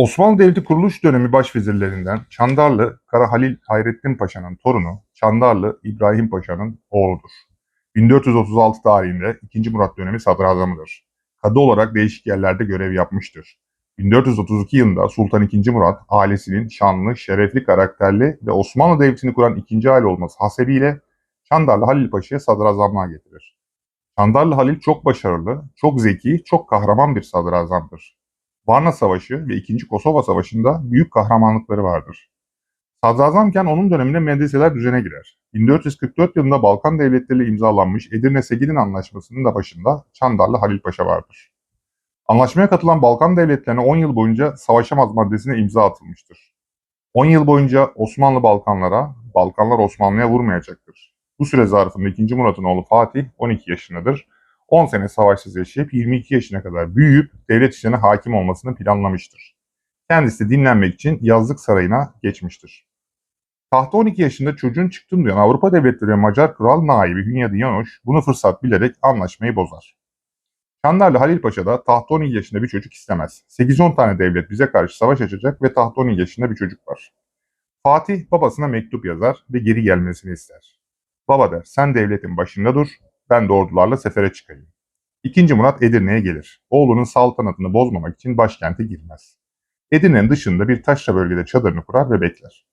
Osmanlı Devleti kuruluş dönemi başvezirlerinden Çandarlı Kara Halil Hayrettin Paşa'nın torunu Çandarlı İbrahim Paşa'nın oğludur. 1436 tarihinde 2. Murat dönemi sadrazamıdır. Kadı olarak değişik yerlerde görev yapmıştır. 1432 yılında Sultan II. Murat ailesinin şanlı, şerefli, karakterli ve Osmanlı Devleti'ni kuran ikinci aile olması hasebiyle Çandarlı Halil Paşa'ya sadrazamlığa getirir. Çandarlı Halil çok başarılı, çok zeki, çok kahraman bir sadrazamdır. Varna Savaşı ve 2. Kosova Savaşı'nda büyük kahramanlıkları vardır. Sadrazamken onun döneminde medreseler düzene girer. 1444 yılında Balkan devletleriyle imzalanmış Edirne-Segidin Anlaşması'nın da başında Çandarlı Halil Paşa vardır. Anlaşmaya katılan Balkan devletlerine 10 yıl boyunca savaşamaz maddesine imza atılmıştır. 10 yıl boyunca Osmanlı Balkanlara, Balkanlar Osmanlı'ya vurmayacaktır. Bu süre zarfında 2. Murat'ın oğlu Fatih 12 yaşındadır 10 sene savaşsız yaşayıp 22 yaşına kadar büyüyüp devlet işlerine hakim olmasını planlamıştır. Kendisi dinlenmek için yazlık sarayına geçmiştir. Tahta 12 yaşında çocuğun çıktığını duyan Avrupa devletleri ve Macar kral naibi Hünyadi Yanoş bunu fırsat bilerek anlaşmayı bozar. Çandarlı Halil Paşa da tahta 12 yaşında bir çocuk istemez. 8-10 tane devlet bize karşı savaş açacak ve tahta 12 yaşında bir çocuk var. Fatih babasına mektup yazar ve geri gelmesini ister. Baba der sen devletin başında dur, ben de ordularla sefere çıkayım. İkinci Murat Edirne'ye gelir. Oğlunun saltanatını bozmamak için başkente girmez. Edirne'nin dışında bir taşra bölgede çadırını kurar ve bekler.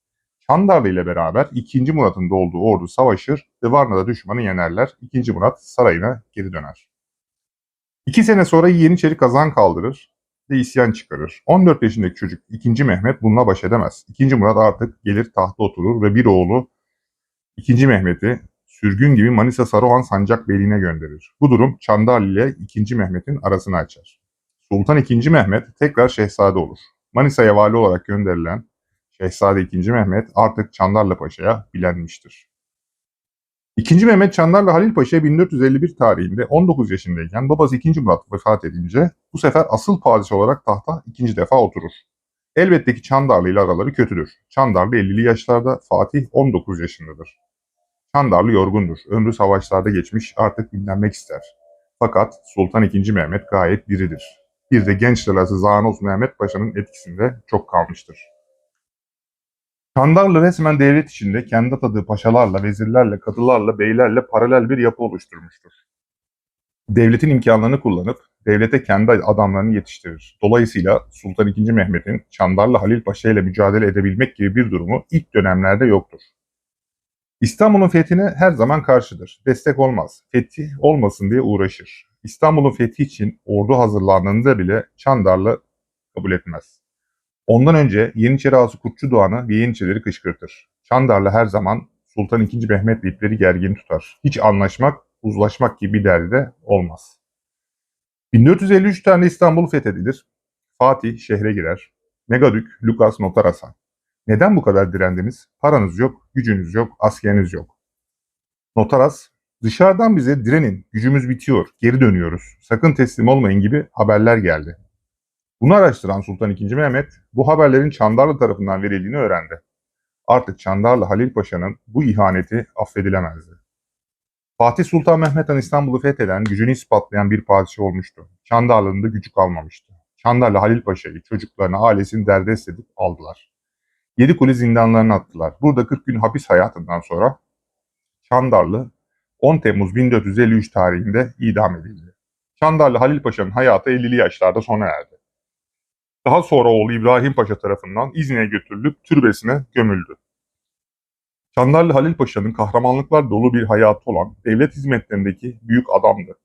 Çandarlı ile beraber 2. Murat'ın da olduğu ordu savaşır ve Varna'da düşmanı yenerler. 2. Murat sarayına geri döner. İki sene sonra Yeniçeri kazan kaldırır ve isyan çıkarır. 14 yaşındaki çocuk 2. Mehmet bununla baş edemez. 2. Murat artık gelir tahta oturur ve bir oğlu 2. Mehmet'i sürgün gibi Manisa Saruhan Sancak Beyliğine gönderir. Bu durum Çandarlı ile 2. Mehmet'in arasını açar. Sultan II. Mehmet tekrar şehzade olur. Manisa'ya vali olarak gönderilen Şehzade II. Mehmet artık Çandarlı Paşa'ya bilenmiştir. II. Mehmet Çandarlı Halil Paşa 1451 tarihinde 19 yaşındayken babası II. Murat vefat edince bu sefer asıl padişah olarak tahta ikinci defa oturur. Elbette ki Çandarlı ile araları kötüdür. Çandarlı 50'li yaşlarda, Fatih 19 yaşındadır. Çandarlı yorgundur. Ömrü savaşlarda geçmiş, artık dinlenmek ister. Fakat Sultan II. Mehmet gayet diridir. Bir de genç lelası Zanos Mehmet Paşa'nın etkisinde çok kalmıştır. Çandarlı resmen devlet içinde kendi atadığı paşalarla, vezirlerle, kadılarla, beylerle paralel bir yapı oluşturmuştur. Devletin imkanlarını kullanıp devlete kendi adamlarını yetiştirir. Dolayısıyla Sultan II. Mehmet'in Çandarlı Halil Paşa ile mücadele edebilmek gibi bir durumu ilk dönemlerde yoktur. İstanbul'un fethine her zaman karşıdır. Destek olmaz. Fethi olmasın diye uğraşır. İstanbul'un fethi için ordu hazırlandığında bile Çandarlı kabul etmez. Ondan önce Yeniçeri Ağası Kurtçu Doğan'ı ve Yeniçerileri kışkırtır. Çandarlı her zaman Sultan II. Mehmet'le ipleri gergin tutar. Hiç anlaşmak, uzlaşmak gibi bir derdi de olmaz. 1453 tane İstanbul fethedilir. Fatih şehre girer. Megadük Lukas Notarasa. Neden bu kadar direndiniz? Paranız yok, gücünüz yok, askeriniz yok. Notaras, dışarıdan bize direnin, gücümüz bitiyor, geri dönüyoruz, sakın teslim olmayın gibi haberler geldi. Bunu araştıran Sultan II. Mehmet bu haberlerin Çandarlı tarafından verildiğini öğrendi. Artık Çandarlı Halil Paşa'nın bu ihaneti affedilemezdi. Fatih Sultan Mehmet Han İstanbul'u fetheden, gücünü ispatlayan bir padişah olmuştu. Çandarlı'nın da gücü kalmamıştı. Çandarlı Halil Paşa'yı, çocuklarını, ailesini derdest edip aldılar. Yedikule zindanlarına attılar. Burada 40 gün hapis hayatından sonra Çandarlı 10 Temmuz 1453 tarihinde idam edildi. Çandarlı Halil Paşa'nın hayatı 50'li yaşlarda sona erdi. Daha sonra oğlu İbrahim Paşa tarafından İznik'e götürülüp türbesine gömüldü. Çandarlı Halil Paşa'nın kahramanlıklar dolu bir hayatı olan devlet hizmetlerindeki büyük adamdı.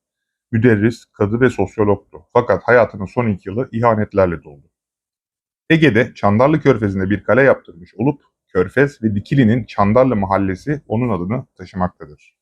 Müderris, kadı ve sosyologtu. Fakat hayatının son iki yılı ihanetlerle doldu. Ege'de Çandarlı Körfezi'nde bir kale yaptırmış olup Körfez ve Dikili'nin Çandarlı mahallesi onun adını taşımaktadır.